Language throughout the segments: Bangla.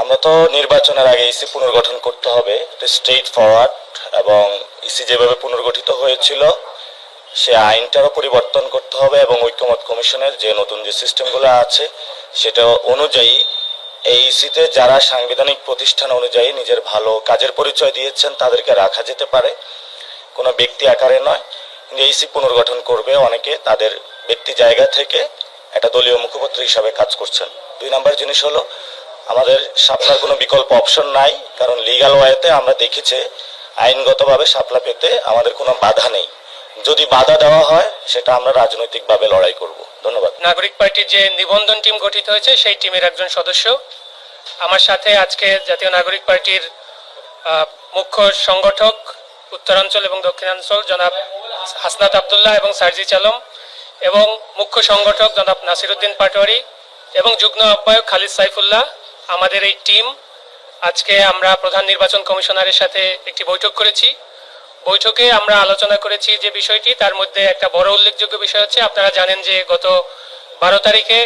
আমরা তো নির্বাচনের আগে ইসি পুনর্গঠন করতে হবে স্ট্রেট ফরওয়ার্ড এবং ইসি যেভাবে পুনর্গঠিত হয়েছিল, সে আইনটারও পরিবর্তন করতে হবে এবং ঐক্যমত কমিশনের যে নতুন যে সিস্টেমগুলো আছে, সেটা অনুযায়ী এই ইসিতে যারা সাংবিধানিক প্রতিষ্ঠান অনুযায়ী নিজের ভালো কাজের পরিচয় দিয়েছেন, তাদেরকে রাখা যেতে পারে। কোনো ব্যক্তি আকারে নয়। কিন্তু এইসি পুনর্গঠন করবে অনেকে, তাদের ব্যক্তি জায়গা থেকে একটা দলীয় মুখপাত্র হিসাবে কাজ করছেন। দুই নম্বর জিনিস হলো আমাদের সাপলার কোনো বিকল্প অপশন নাই, কারণ লিগাল ওয়েতে আমরা দেখেছি আইনগতভাবে সাপলা পেতে আমাদের কোনো বাধা নেই। যদি বাধা দেওয়া হয়, সেটা আমরা রাজনৈতিকভাবে লড়াই করব। ধন্যবাদ। নাগরিক পার্টির যে নিবন্ধন টিম গঠিত হয়েছে, সেই টিমের একজন সদস্য। আমার সাথে আজকে জাতীয় নাগরিক পার্টির মুখ্য সংগঠক, উত্তরাঞ্চল এবং দক্ষিণাঞ্চল, জনাব হাসনাত আবদুল্লাহ এবং সার্জিজ চালম এবং মুখ্য সংগঠক জনাব নাসিরুদ্দিন পাটোয়ারি এবং যুগ্ম আহ্বায়ক খালিদ সাইফুল্লাহ। আমাদের এই টিম আজকে আমরা প্রধান নির্বাচন কমিশনারের সাথে একটি বৈঠক করেছি। বৈঠকে আমরা আলোচনা করেছি যে বিষয়টি, তার মধ্যে একটা বড় উল্লেখযোগ্য বিষয় হচ্ছে, আপনারা জানেন যে গত বারো তারিখে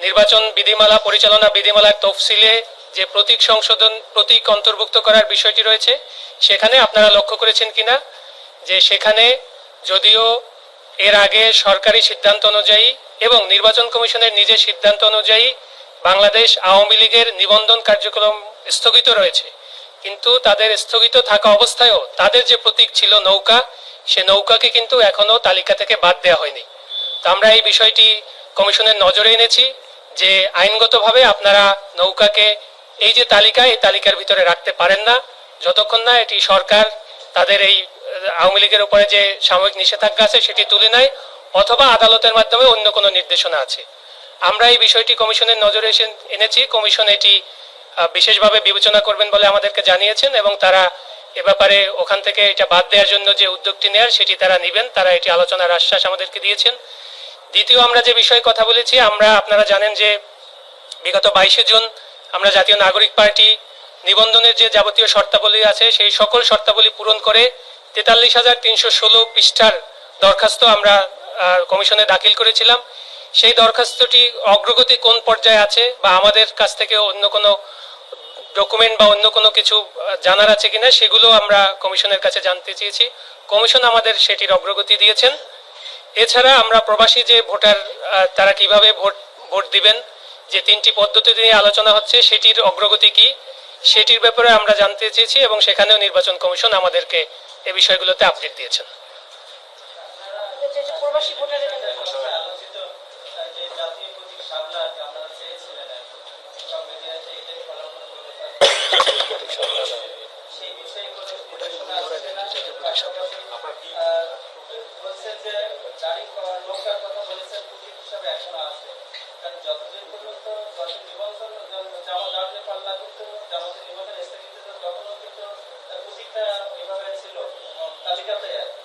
নির্বাচন বিধিমালা, পরিচালনা বিধিমালার তফসিলে যে প্রতীক সংশোধন, প্রতীক অন্তর্ভুক্ত করার বিষয়টি রয়েছে, সেখানে আপনারা লক্ষ্য করেছেন কিনা? যে সেখানে যদিও এর আগে সরকারি সিদ্ধান্ত অনুযায়ী এবং নির্বাচন কমিশনের নিজের সিদ্ধান্ত অনুযায়ী বাংলাদেশ আওয়ামী লীগের নিবন্ধন কার্যক্রম স্থগিত রয়েছে। কিন্তু তাদের স্থগিত থাকা অবস্থায়ও তাদের যে প্রতীক ছিল নৌকা, সে নৌকাকে কিন্তু এখনও তালিকা থেকে বাদ দেওয়া হয়নি। তো আমরা এই বিষয়টি কমিশনের নজরে এনেছি যে আইনগতভাবে আপনারা নৌকাকে এই যে তালিকা, এই তালিকার ভিতরে রাখতে পারেন না। যতক্ষণ না এটি সরকার তাদের এই আওয়ামী লীগের উপরে যে সাময়িক নিষেধাজ্ঞা আছে সেটি তুলে নেয়, অথবা আদালতের মাধ্যমে অন্য কোনো নির্দেশনা আছে। আমরা এই বিষয়টি কমিশনের নজরে এসে এনেছি। কমিশন এটি বিশেষভাবে বিবেচনা করবেন বলে আমাদেরকে জানিয়েছেন এবং তারা এ ব্যাপারে ওখান থেকে এটা বাদ দেওয়ার জন্য যে উদ্যোগটি নেয়ার সেটি তারা নেবেন, তারা এটি আলোচনার আশ্বাস আমাদেরকে দিয়েছেন। দ্বিতীয় আমরা যে বিষয়ে কথা বলেছি, আমরা আপনারা জানেন যে বিগত বাইশে জুন আমরা জাতীয় নাগরিক পার্টি নিবন্ধনের যে যাবতীয় শর্তাবলী আছে, সেই সকল শর্তাবলী পূরণ করে তেতাল্লিশ হাজার তিনশো ষোলো পৃষ্ঠার দরখাস্ত আমরা কমিশনে দাখিল করেছিলাম। সেই দরখাস্তটি অগ্রগতি কোন পর্যায়ে আছে বা আমাদের কাছ থেকে অন্য কোনো ডকুমেন্ট বা অন্য কোনো কিছু জানার আছে কিনা সেগুলো আমরা কমিশনের কাছে জানতে চেয়েছি। কমিশন আমাদের সেটির অগ্রগতি দিয়েছেন। এছাড়া আমরা প্রবাসী যে ভোটার তারা কীভাবে ভোট ভোট দিবেন, যে তিনটি পদ্ধতি নিয়ে আলোচনা হচ্ছে, সেটির অগ্রগতি কি, সেটির ব্যাপারে আমরা জানতে চেয়েছি এবং সেখানেও নির্বাচন কমিশন আমাদেরকে এ বিষয়গুলোতে আপডেট দিয়েছেন। প্রবাসী ভোটারের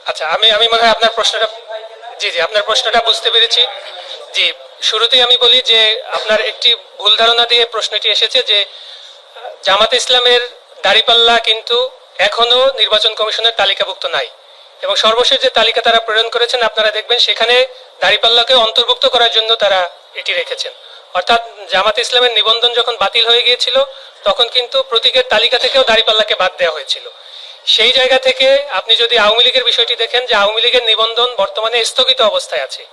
আচ্ছা আমি আমি মনে হয় আপনার প্রশ্নটা জি জি আপনার প্রশ্নটা বুঝতে পেরেছি। জি, শুরুতেই আমি বলি যে আপনার একটি ভুল ধারণা দিয়ে প্রশ্নটি এসেছে যে জামাত ইসলামের দাড়িপাল্লা কিন্তু এখনও নির্বাচন কমিশনের তালিকাভুক্ত নাই। এবং সর্বশেষ যে তালিকা তারা প্রেরণ করেছেন, আপনারা দেখবেন সেখানে দাড়িপাল্লাকে অন্তর্ভুক্ত করার জন্য তারা এটি রেখেছেন। অর্থাৎ জামাত ইসলামের নিবন্ধন যখন বাতিল হয়ে গিয়েছিল, তখন কিন্তু প্রতীকের তালিকা থেকেও দাড়িপাল্লাকে বাদ দেওয়া হয়েছিল। সেই জায়গা থেকে আপনি যদি আওয়ামী লীগের বিষয়টি দেখেন যে আওয়ামী লীগের নিবন্ধন বর্তমানে স্থগিত অবস্থায় আছে।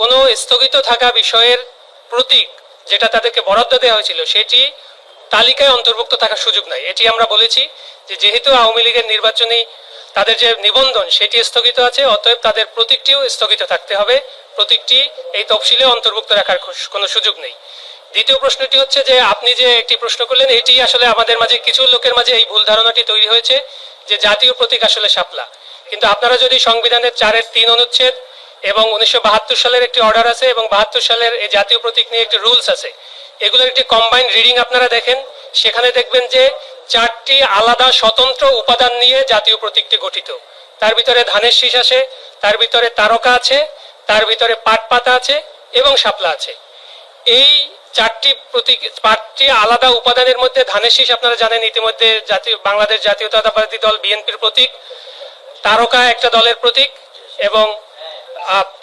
কোনো স্থগিত থাকা বিষয়ের প্রতীক যেটা তাদেরকে বরাদ্দ দেওয়া হয়েছিল, সেটি তালিকায় অন্তর্ভুক্ত থাকার সুযোগ নাই। এটি আমরা বলেছি যে যেহেতু আওয়ামী লীগের নির্বাচনী তাদের যে নিবন্ধন, সেটি স্থগিত আছে, অতএব তাদের প্রতীকটিও স্থগিত থাকতে হবে। প্রতীকটি এই তফসিলে অন্তর্ভুক্ত রাখার কোনো সুযোগ নেই। দ্বিতীয় প্রশ্নটি হচ্ছে যে আপনি যে একটি প্রশ্ন করলেন, এটি আসলে আমাদের মাঝে, কিছু লোকের মাঝে এই ভুল ধারণাটি তৈরি হয়েছে যে জাতীয় প্রতীক আসলে শাপলা। কিন্তু আপনারা যদি সংবিধানের চারের তিন অনুচ্ছেদ এবং উনিশশো বাহাত্তর সালের একটি অর্ডার আছে এবং বাহাত্তর সালের এই জাতীয় প্রতীক নিয়ে একটি রুলস আছে। এগুলোর একটি কম্বাইন্ড রিডিং আপনারা দেখেন। সেখানে দেখবেন যে চারটি আলাদা স্বতন্ত্র উপাদান নিয়ে জাতীয় প্রতীকটি গঠিত। তার ভিতরে ধানের শীষ আছে, তার ভিতরে তারকা আছে, তার ভিতরে পাট পাতা আছে এবং শাপলা আছে। এই চারটি প্রতীক, চারটি আলাদা উপাদানের মধ্যে ধানের শীষ আপনারা জানেন, ইতিমধ্যে জাতীয়, বাংলাদেশ জাতীয়তাবাদী দল, বিএনপির প্রতীক, তারকা একটা দলের প্রতীক এবং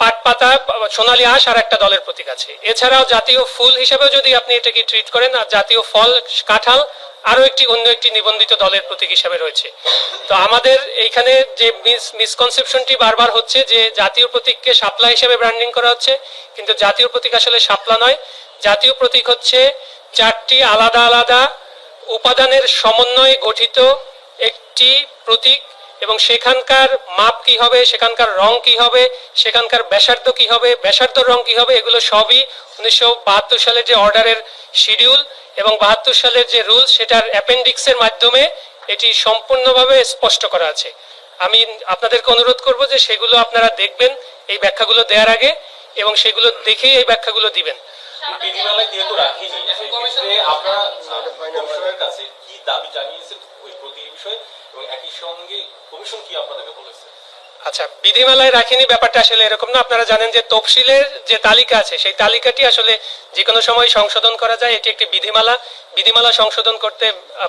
পাট পাতা, সোনালী আঁশ আর একটা দলের প্রতীক আছে। এছাড়াও জাতীয় ফুল হিসেবেও যদি আপনি এটাকে ট্রিট করেন, আর জাতীয় ফল, কাঁঠাল, আরও একটি অন্য একটি নিবন্ধিত দলের প্রতীক হিসাবে রয়েছে। তো আমাদের এইখানে যে মিস মিসকনসেপশনটি বারবার হচ্ছে যে জাতীয় প্রতীককে শাপলা হিসেবে ব্র্যান্ডিং করা হচ্ছে, কিন্তু জাতীয় প্রতীক আসলে শাপলা নয়। জাতীয় প্রতীক হচ্ছে চারটি আলাদা আলাদা উপাদানের সমন্বয়ে গঠিত একটি প্রতীক এবং সেখানকার মাপ কি হবে, সেখানকার রং কি হবে, সেখানকার ব্যাসার্ধ কি হবে ব্যাসার্ধর রং কি হবে, এগুলো সবই উনিশশো বাহাত্তর সালের যে অর্ডারের শিডিউল এবং বাহাত্তর সালের যে রুল সেটার অ্যাপেন্ডিক্সের মাধ্যমে এটি সম্পূর্ণভাবে স্পষ্ট করা আছে। আমি আপনাদেরকে অনুরোধ করব যে সেগুলো আপনারা দেখবেন এই ব্যাখ্যাগুলো দেওয়ার আগে এবং সেগুলো দেখেই এই ব্যাখ্যাগুলো দিবেন। বিধিমালায় যেহেতু রাখিনি আপনারা কাছে দাবি জানিয়েছেন ওই প্রতি বিষয়ে এবং একই সঙ্গে কমিশন কি আপনাদেরকে বলেছে? আচ্ছা বিধিমালায় রাখিনি ব্যাপারটা আসলে এরকম না। আপনারা জানেন যে তফসিলের যে তালিকা আছে, সেই তালিকাটি আসলে যে কোনো সময় সংশোধন করা যায়। এটি একটি বিধিমালা। বিধিমালা সংশোধন করতে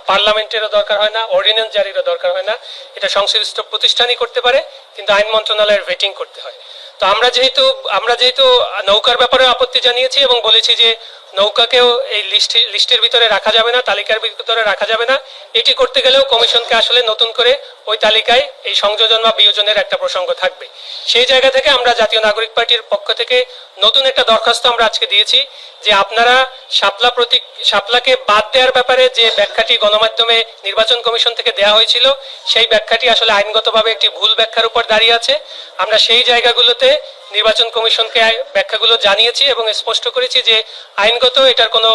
পার্লামেন্টেরও দরকার হয় না, অর্ডিন্যান্স জারিরও দরকার হয় না। এটা সংশ্লিষ্ট প্রতিষ্ঠানই করতে পারে, কিন্তু আইন মন্ত্রণালয়ের ভেটিং করতে হয়। তো আমরা যেহেতু আমরা যেহেতু নৌকার ব্যাপারে আপত্তি জানিয়েছি এবং বলেছি যে নৌকাকেও এই লিস্ট, লিস্টের ভিতরে রাখা যাবে না, তালিকার ভিতরে রাখা যাবে না। এটি করতে গেলেও কমিশনকে আসলে নতুন করে ওই তালিকায় এই সংযোজন বা বিয়োজনের একটা প্রসঙ্গ থাকবে। সেই জায়গা থেকে আমরা জাতীয় নাগরিক পার্টির পক্ষ থেকে নতুন একটা দরখাস্ত আমরা আজকে দিয়েছি যে আপনারা শাপলা প্রতীক, শাপলাকে বাদ দেওয়ার ব্যাপারে যে ব্যাখ্যাটি গণমাধ্যমে নির্বাচন কমিশন থেকে দেওয়া হয়েছিল, সেই ব্যাখ্যাটি আসলে আইনগতভাবে একটি ভুল ব্যাখ্যার উপর দাঁড়িয়ে আছে। আমরা সেই জায়গাগুলোতে নির্বাচন কমিশনকে ব্যাখ্যাগুলো জানিয়েছি এবং স্পষ্ট করেছি যে আইনগত এটার কোনো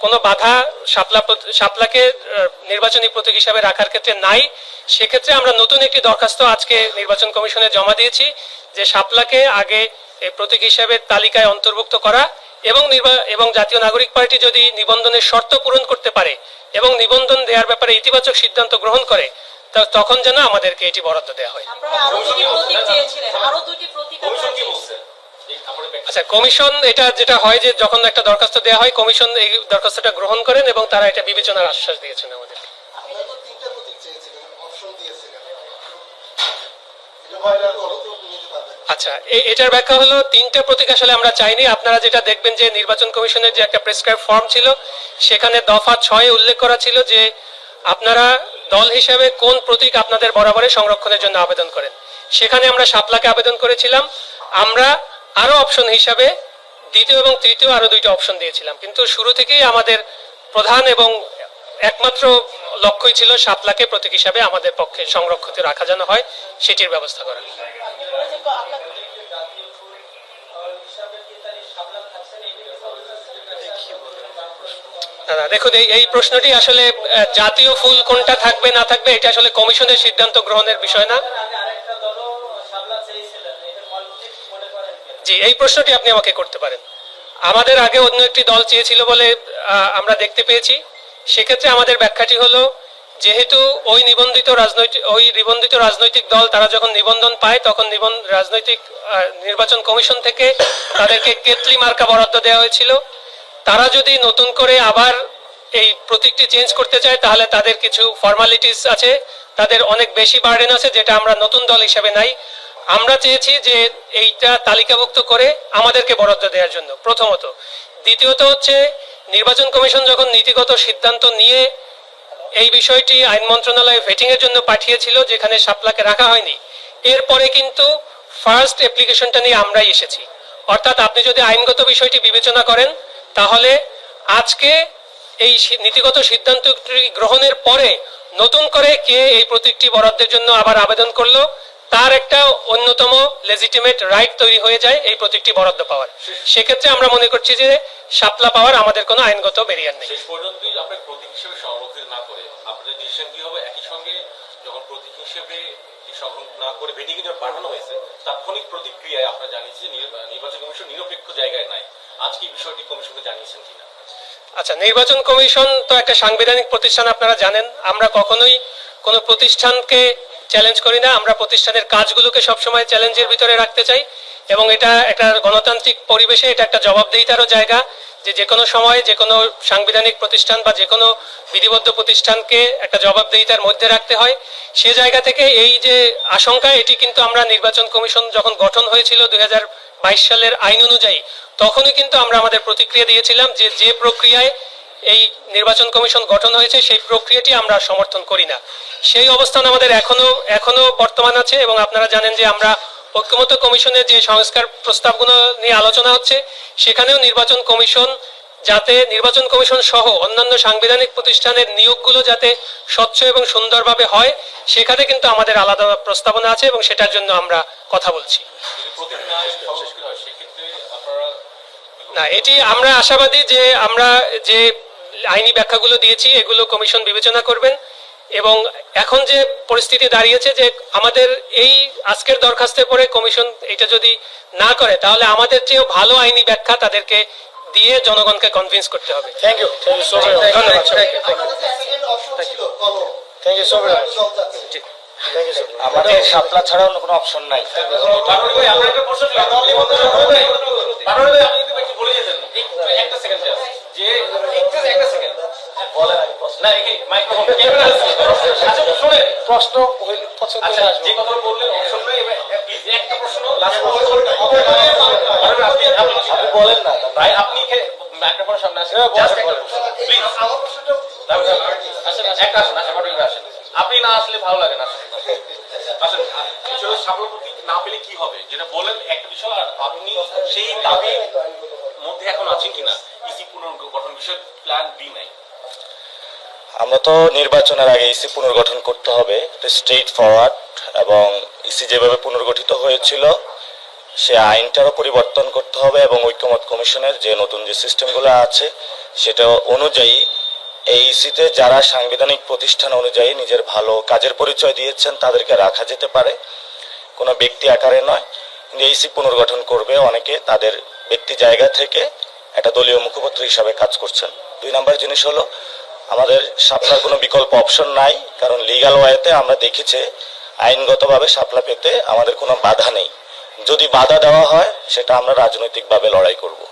কোনো বাধা শাপলা প্রত- শাপলাকে নির্বাচনী প্রতীক হিসাবে রাখার ক্ষেত্রে নাই। সেক্ষেত্রে আমরা নতুন একটি দরখাস্ত আজকে নির্বাচন কমিশনে জমা দিয়েছি যে শাপলাকে আগে প্রতীক হিসাবে তালিকায় অন্তর্ভুক্ত করা এবং এবং জাতীয় নাগরিক পার্টি যদি নিবন্ধনের শর্ত পূরণ করতে পারে এবং নিবন্ধন দেওয়ার ব্যাপারে ইতিবাচক সিদ্ধান্ত গ্রহণ করে তখন যেন আমাদেরকে এটি বরাদ্দ দেওয়া হয়। আচ্ছা কমিশন এটা যেটা হয় যে যখন একটা দরখাস্ত দেওয়া হয় কমিশন এই দরখাস্তটা গ্রহণ করেন এবং তারা এটা বিবেচনার আশ্বাস দিয়েছেন আমাদের আচ্ছা এটার ব্যাখ্যা হলো তিনটা প্রতীক আসলে আমরা চাইনি। আপনারা যেটা দেখবেন যে নির্বাচন কমিশনের যে একটা প্রেসক্রাইব ফর্ম ছিল সেখানে দফা ছয়ে উল্লেখ করা ছিল যে আপনারা দল হিসেবে কোন প্রতীক আপনাদের বরাবরে সংরক্ষণের জন্য আবেদন করেন? সেখানে আমরা শাপলাকে আবেদন করেছিলাম। আমরা আরও অপশন হিসাবে দ্বিতীয় এবং তৃতীয় আরও দুইটা অপশন দিয়েছিলাম। কিন্তু শুরু থেকেই আমাদের প্রধান এবং একমাত্র লক্ষ্যই ছিল শাপলাকে প্রতীক হিসাবে আমাদের পক্ষে সংরক্ষিত রাখা যেন হয়, সেটির ব্যবস্থা করা আপনি বলেছেন ক- আপনার জাতীয় ফুল আহ, হিসাবে কি তাহলে শাপলা থাকছে না এটাকে না না দেখুন, এই প্রশ্নটি আসলে জাতীয় ফুল কোনটা থাকবে, না থাকবে, এটা আসলে কমিশনের সিদ্ধান্ত গ্রহণের বিষয় না। জি, এই প্রশ্নটি আপনি আমাকে করতে পারেন। আমাদের আগে অন্য একটি দল চেয়েছিল বলে আমরা দেখতে পেয়েছি। সেক্ষেত্রে আমাদের ব্যাখ্যাটি হলো, যেহেতু ওই নিবন্ধিত রাজনৈতিক ওই নিবন্ধিত রাজনৈতিক দল, তারা যখন নিবন্ধন পায়, তখন রাজনৈতিক নির্বাচন কমিশন থেকে তাদেরকে কেতলি মার্কা বরাদ্দ দেওয়া হয়েছিল। তারা যদি নতুন করে আবার এই প্রতীকটি চেঞ্জ করতে চায়, তাহলে তাদের কিছু ফর্মালিটিস আছে। তাদের অনেক বেশি বার্ডেন আছে, যেটা আমরা নতুন দল হিসেবে নাই। আমরা চেয়েছি যে এইটা তালিকাভুক্ত করে আমাদেরকে বরাদ্দ দেওয়ার জন্য, প্রথমত। দ্বিতীয়ত হচ্ছে, নির্বাচন কমিশন যখন নীতিগত সিদ্ধান্ত নিয়ে এই বিষয়টি আইন মন্ত্রণালয়ে ভেটিং এর জন্য পাঠিয়েছিল, যেখানে শাপলাকে রাখা হয়নি, এরপরে কিন্তু ফার্স্ট অ্যাপ্লিকেশনটা নিয়ে আমরাই এসেছি। অর্থাৎ আপনি যদি আইনগত বিষয়টি বিবেচনা করেন তাহলে আজকে এই নীতিগত সিদ্ধান্তটি গ্রহণের পরে নতুন করে কে এই প্রতীকটি বরাদ্দের জন্য আবার আবেদন করল, তার একটা অন্যতম লেজিটিমেট রাইট তৈরি হয়ে যায় এই প্রতীকটি বরাদ্দ পাওয়ার। সেক্ষেত্রে আমরা মনে করছি যে শাপলা পাওয়ার আমাদের কোনো আইনগত বেরিয়ার নেই। না করে আপনাদের ডিসিশন কি হবে? একই সঙ্গে যখন প্রতীক হিসেবে কি সংরক্ষণ না করে ভেটিং যখন পাঠানো হয়েছে, তাৎক্ষণিক প্রতিক্রিয়ায় আপনারা জানিয়েছেন নির্বাচন কমিশন নিরপেক্ষ জায়গায় নাই। আজকে বিষয়টি কমিশনকে জানিয়েছেন কিনা? আচ্ছা নির্বাচন কমিশন তো একটা সাংবিধানিক প্রতিষ্ঠান, আপনারা জানেন। আমরা কখনোই কোনো প্রতিষ্ঠানকে চ্যালেঞ্জ করি না। আমরা প্রতিষ্ঠানের কাজগুলোকে সবসময় চ্যালেঞ্জের ভিতরে রাখতে চাই এবং এটা একটা গণতান্ত্রিক পরিবেশে এটা একটা জবাবদিহিতারও জায়গা। যে যে কোনো সময় যে কোনো সাংবিধানিক প্রতিষ্ঠান বা যে কোনো বিধিবদ্ধ প্রতিষ্ঠানকে একটা জবাবদেহিতার মধ্যে রাখতে হয়। সে জায়গা থেকে এই যে আশঙ্কা, এটি কিন্তু আমরা নির্বাচন কমিশন যখন গঠন হয়েছিল দুই সালের আইন অনুযায়ী, তখনই কিন্তু আমরা আমাদের প্রতিক্রিয়া দিয়েছিলাম যে যে প্রক্রিয়ায় এই নির্বাচন কমিশন গঠন হয়েছে সেই প্রক্রিয়াটি আমরা সমর্থন করি না। সেই অবস্থান আমাদের এখনও এখনও বর্তমান আছে এবং আপনারা জানেন যে আমরা ঐক্যমত্য কমিশনের যে সংস্কার প্রস্তাবগুলো নিয়ে আলোচনা হচ্ছে সেখানেও নির্বাচন কমিশন যাতে নির্বাচন কমিশন সহ অন্যান্য সাংবিধানিক প্রতিষ্ঠানের নিয়োগগুলো যাতে স্বচ্ছ এবং সুন্দরভাবে হয় সেখানে কিন্তু আমাদের আলাদা প্রস্তাবনা আছে এবং সেটার জন্য আমরা কথা বলছি। না এটি আমরা আশাবাদী যে আমরা যে আইনি ব্যাখ্যাগুলো দিয়েছি এগুলো কমিশন বিবেচনা করবেন। এবং এখন যে পরিস্থিতি দাঁড়িয়েছে যে আমাদের এই আজকের দরখাস্তের পরে কমিশন এটা যদি না করে তাহলে আমাদের চেয়েও ভালো আইনি ব্যাখ্যা তাদেরকে দিয়ে জনগণকে কনভিন্স করতে হবে। Thank you thank you so much ধন্যবাদ থ্যাংক ইউ সো মাচ আমাদের শাপলা ছাড়া অন্য কোনো অপশন নাই। একটা প্রশ্ন একটু একটু একটা যে একটু একটা আছে। আচ্ছা শুনেন। প্রশ্ন আচ্ছা যে কথা বললেন অপশন নাই একটা প্রশ্ন আপনি আপনি বলেন। না। ভাই আপনি মাইক্রোফোনের সামনে আসেন। একটা আমার প্রশ্নটা আসেন আসেন। আসেন আসেন। আপনি না আসলে ভালো লাগে না। আসেন আসলে না পেলে কি হবে? যেটা একটা বিষয়, আর আপনি সেই মধ্যে এখন কিনা? ইসি পুনর্গঠন বিষয়ে প্ল্যান বি নাই। আমরা তো নির্বাচনের আগে ইসি পুনর্গঠন করতে হবে স্ট্রেট ফরওয়ার্ড এবং ইসি যেভাবে পুনর্গঠিত হয়েছিল, সে আইনটারও পরিবর্তন করতে হবে, এবং ঐক্যমত কমিশনের যে নতুন যে সিস্টেমগুলো আছে, সেটা অনুযায়ী এই ইসিতে যারা সাংবিধানিক প্রতিষ্ঠান অনুযায়ী নিজের ভালো কাজের পরিচয় দিয়েছেন, তাদেরকে রাখা যেতে পারে। কোনো ব্যক্তি আকারে নয়। কিন্তু এইসি পুনর্গঠন করবে অনেকে, তাদের ব্যক্তি জায়গা থেকে একটা দলীয় মুখপাত্র হিসাবে কাজ করছেন। দুই নাম্বার জিনিস হলো, আমাদের সাপলার কোনো বিকল্প অপশন নাই, কারণ লিগাল ওয়েতে আমরা দেখেছি, আইনগতভাবে সাপলা পেতে আমাদের কোনো বাধা নেই। যদি বাধা দেওয়া হয়, সেটা আমরা রাজনৈতিকভাবে লড়াই করব।